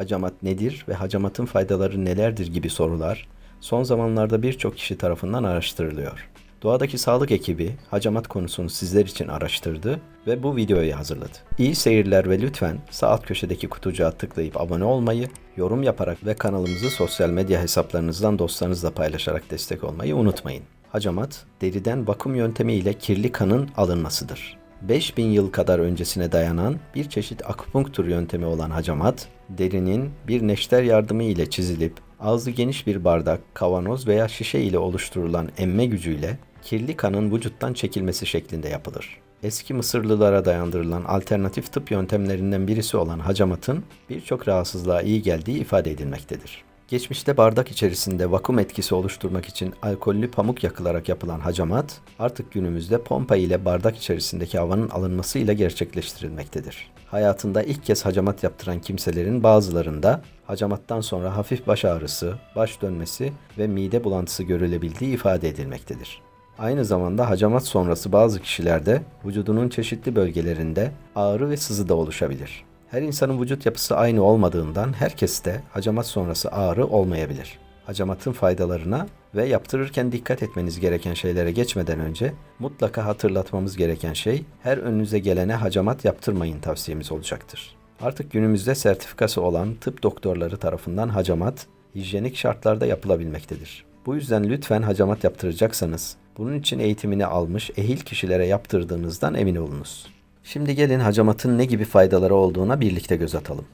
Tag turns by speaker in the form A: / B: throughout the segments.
A: hacamat nedir ve hacamatın faydaları nelerdir gibi sorular son zamanlarda birçok kişi tarafından araştırılıyor. Doğadaki sağlık ekibi hacamat konusunu sizler için araştırdı ve bu videoyu hazırladı. İyi seyirler ve lütfen sağ alt köşedeki kutucuğa tıklayıp abone olmayı, yorum yaparak ve kanalımızı sosyal medya hesaplarınızdan dostlarınızla paylaşarak destek olmayı unutmayın. Hacamat, deriden vakum yöntemiyle kirli kanın alınmasıdır. 5000 yıl kadar öncesine dayanan bir çeşit akupunktur yöntemi olan hacamat, derinin bir neşter yardımı ile çizilip ağzı geniş bir bardak, kavanoz veya şişe ile oluşturulan emme gücüyle kirli kanın vücuttan çekilmesi şeklinde yapılır. Eski Mısırlılara dayandırılan alternatif tıp yöntemlerinden birisi olan hacamatın birçok rahatsızlığa iyi geldiği ifade edilmektedir. Geçmişte bardak içerisinde vakum etkisi oluşturmak için alkollü pamuk yakılarak yapılan hacamat, artık günümüzde pompa ile bardak içerisindeki havanın alınmasıyla gerçekleştirilmektedir. Hayatında ilk kez hacamat yaptıran kimselerin bazılarında hacamattan sonra hafif baş ağrısı, baş dönmesi ve mide bulantısı görülebildiği ifade edilmektedir. Aynı zamanda hacamat sonrası bazı kişilerde vücudunun çeşitli bölgelerinde ağrı ve sızı da oluşabilir. Her insanın vücut yapısı aynı olmadığından herkeste hacamat sonrası ağrı olmayabilir. Hacamatın faydalarına ve yaptırırken dikkat etmeniz gereken şeylere geçmeden önce mutlaka hatırlatmamız gereken şey her önünüze gelene hacamat yaptırmayın tavsiyemiz olacaktır. Artık günümüzde sertifikası olan tıp doktorları tarafından hacamat hijyenik şartlarda yapılabilmektedir. Bu yüzden lütfen hacamat yaptıracaksanız bunun için eğitimini almış ehil kişilere yaptırdığınızdan emin olunuz. Şimdi gelin hacamatın ne gibi faydaları olduğuna birlikte göz atalım.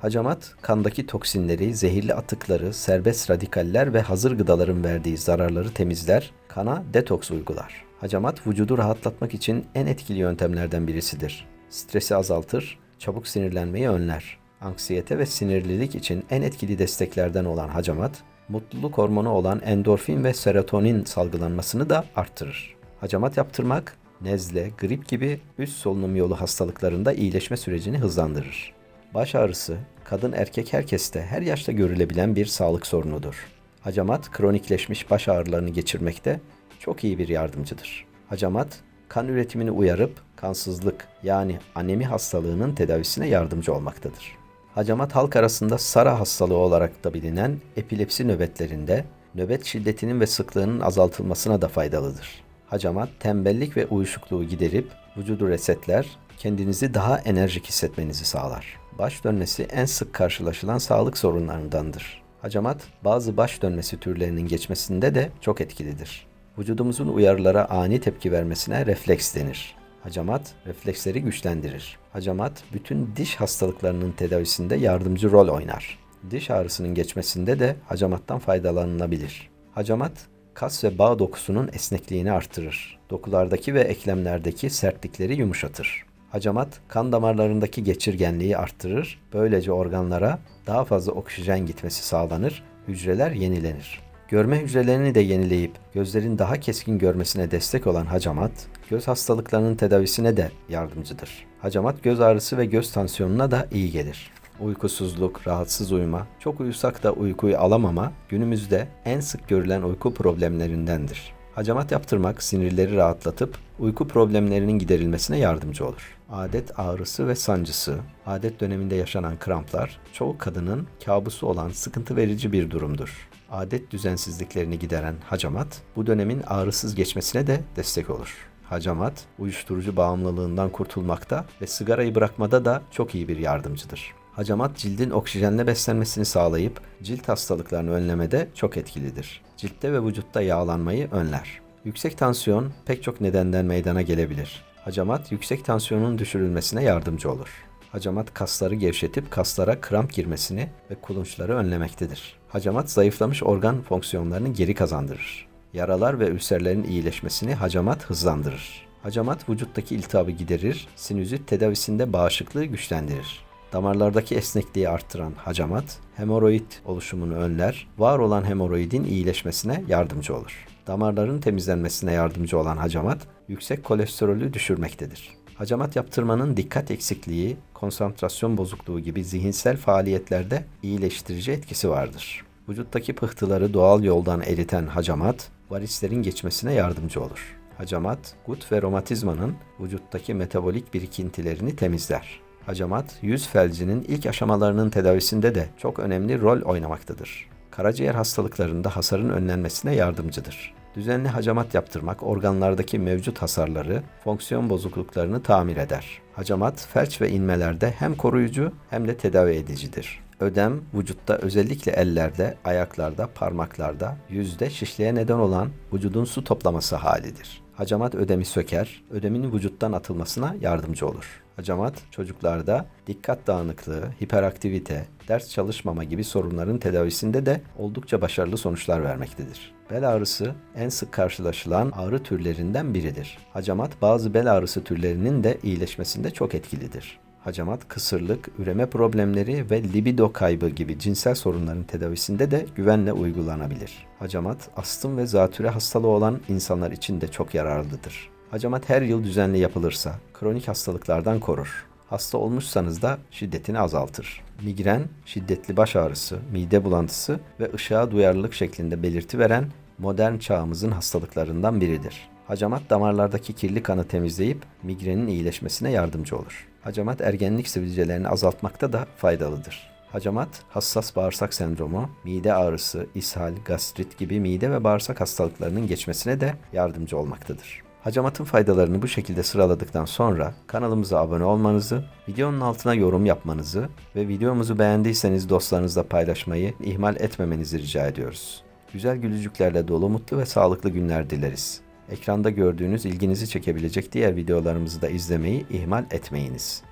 A: Hacamat, kandaki toksinleri, zehirli atıkları, serbest radikaller ve hazır gıdaların verdiği zararları temizler, kana detoks uygular. Hacamat, vücudu rahatlatmak için en etkili yöntemlerden birisidir. Stresi azaltır, çabuk sinirlenmeyi önler. Anksiyete ve sinirlilik için en etkili desteklerden olan hacamat, mutluluk hormonu olan endorfin ve serotonin salgılanmasını da arttırır. Hacamat yaptırmak, nezle, grip gibi üst solunum yolu hastalıklarında iyileşme sürecini hızlandırır. Baş ağrısı, kadın erkek herkeste her yaşta görülebilen bir sağlık sorunudur. Hacamat, kronikleşmiş baş ağrılarını geçirmekte çok iyi bir yardımcıdır. Hacamat, kan üretimini uyarıp kansızlık yani anemi hastalığının tedavisine yardımcı olmaktadır. Hacamat halk arasında Sara hastalığı olarak da bilinen epilepsi nöbetlerinde nöbet şiddetinin ve sıklığının azaltılmasına da faydalıdır. Hacamat tembellik ve uyuşukluğu giderip vücudu resetler, kendinizi daha enerjik hissetmenizi sağlar. Baş dönmesi en sık karşılaşılan sağlık sorunlarındandır. Hacamat bazı baş dönmesi türlerinin geçmesinde de çok etkilidir. Vücudumuzun uyarılara ani tepki vermesine refleks denir. Hacamat refleksleri güçlendirir. Hacamat bütün diş hastalıklarının tedavisinde yardımcı rol oynar. Diş ağrısının geçmesinde de hacamattan faydalanılabilir. Hacamat kas ve bağ dokusunun esnekliğini artırır. Dokulardaki ve eklemlerdeki sertlikleri yumuşatır. Hacamat kan damarlarındaki geçirgenliği arttırır. Böylece organlara daha fazla oksijen gitmesi sağlanır, hücreler yenilenir. Görme hücrelerini de yenileyip gözlerin daha keskin görmesine destek olan hacamat, göz hastalıklarının tedavisine de yardımcıdır. Hacamat göz ağrısı ve göz tansiyonuna da iyi gelir. Uykusuzluk, rahatsız uyuma, çok uyusak da uykuyu alamama günümüzde en sık görülen uyku problemlerindendir. Hacamat yaptırmak sinirleri rahatlatıp uyku problemlerinin giderilmesine yardımcı olur. Adet ağrısı ve sancısı, adet döneminde yaşanan kramplar çoğu kadının kabusu olan sıkıntı verici bir durumdur. Adet düzensizliklerini gideren hacamat bu dönemin ağrısız geçmesine de destek olur. Hacamat uyuşturucu bağımlılığından kurtulmakta ve sigarayı bırakmada da çok iyi bir yardımcıdır. Hacamat cildin oksijenle beslenmesini sağlayıp cilt hastalıklarını önlemede çok etkilidir. Ciltte ve vücutta yağlanmayı önler. Yüksek tansiyon pek çok nedenden meydana gelebilir. Hacamat yüksek tansiyonun düşürülmesine yardımcı olur. Hacamat kasları gevşetip kaslara kramp girmesini ve kulunçları önlemektedir. Hacamat zayıflamış organ fonksiyonlarını geri kazandırır. Yaralar ve ülserlerin iyileşmesini hacamat hızlandırır. Hacamat vücuttaki iltihabı giderir, sinüzit tedavisinde bağışıklığı güçlendirir. Damarlardaki esnekliği arttıran hacamat, hemoroid oluşumunu önler, var olan hemoroidin iyileşmesine yardımcı olur. Damarların temizlenmesine yardımcı olan hacamat, yüksek kolesterolü düşürmektedir. Hacamat yaptırmanın dikkat eksikliği, konsantrasyon bozukluğu gibi zihinsel faaliyetlerde iyileştirici etkisi vardır. Vücuttaki pıhtıları doğal yoldan eriten hacamat, varislerin geçmesine yardımcı olur. Hacamat, gut ve romatizmanın vücuttaki metabolik birikintilerini temizler. Hacamat, yüz felcinin ilk aşamalarının tedavisinde de çok önemli rol oynamaktadır. Karaciğer hastalıklarında hasarın önlenmesine yardımcıdır. Düzenli hacamat yaptırmak organlardaki mevcut hasarları, fonksiyon bozukluklarını tamir eder. Hacamat, felç ve inmelerde hem koruyucu hem de tedavi edicidir. Ödem, vücutta özellikle ellerde, ayaklarda, parmaklarda, yüzde şişliğe neden olan vücudun su toplaması halidir. Hacamat ödemi söker, ödemin vücuttan atılmasına yardımcı olur. Hacamat çocuklarda dikkat dağınıklığı, hiperaktivite, ders çalışmama gibi sorunların tedavisinde de oldukça başarılı sonuçlar vermektedir. Bel ağrısı en sık karşılaşılan ağrı türlerinden biridir. Hacamat bazı bel ağrısı türlerinin de iyileşmesinde çok etkilidir. Hacamat, kısırlık, üreme problemleri ve libido kaybı gibi cinsel sorunların tedavisinde de güvenle uygulanabilir. Hacamat, astım ve zatüre hastalığı olan insanlar için de çok yararlıdır. Hacamat her yıl düzenli yapılırsa kronik hastalıklardan korur. Hasta olmuşsanız da şiddetini azaltır. Migren, şiddetli baş ağrısı, mide bulantısı ve ışığa duyarlılık şeklinde belirti veren modern çağımızın hastalıklarından biridir. Hacamat damarlardaki kirli kanı temizleyip migrenin iyileşmesine yardımcı olur. Hacamat ergenlik sivilcelerini azaltmakta da faydalıdır. Hacamat, hassas bağırsak sendromu, mide ağrısı, ishal, gastrit gibi mide ve bağırsak hastalıklarının geçmesine de yardımcı olmaktadır. Hacamatın faydalarını bu şekilde sıraladıktan sonra kanalımıza abone olmanızı, videonun altına yorum yapmanızı ve videomuzu beğendiyseniz dostlarınızla paylaşmayı ihmal etmemenizi rica ediyoruz. Güzel gülücüklerle dolu mutlu ve sağlıklı günler dileriz. Ekranda gördüğünüz ilginizi çekebilecek diğer videolarımızı da izlemeyi ihmal etmeyiniz.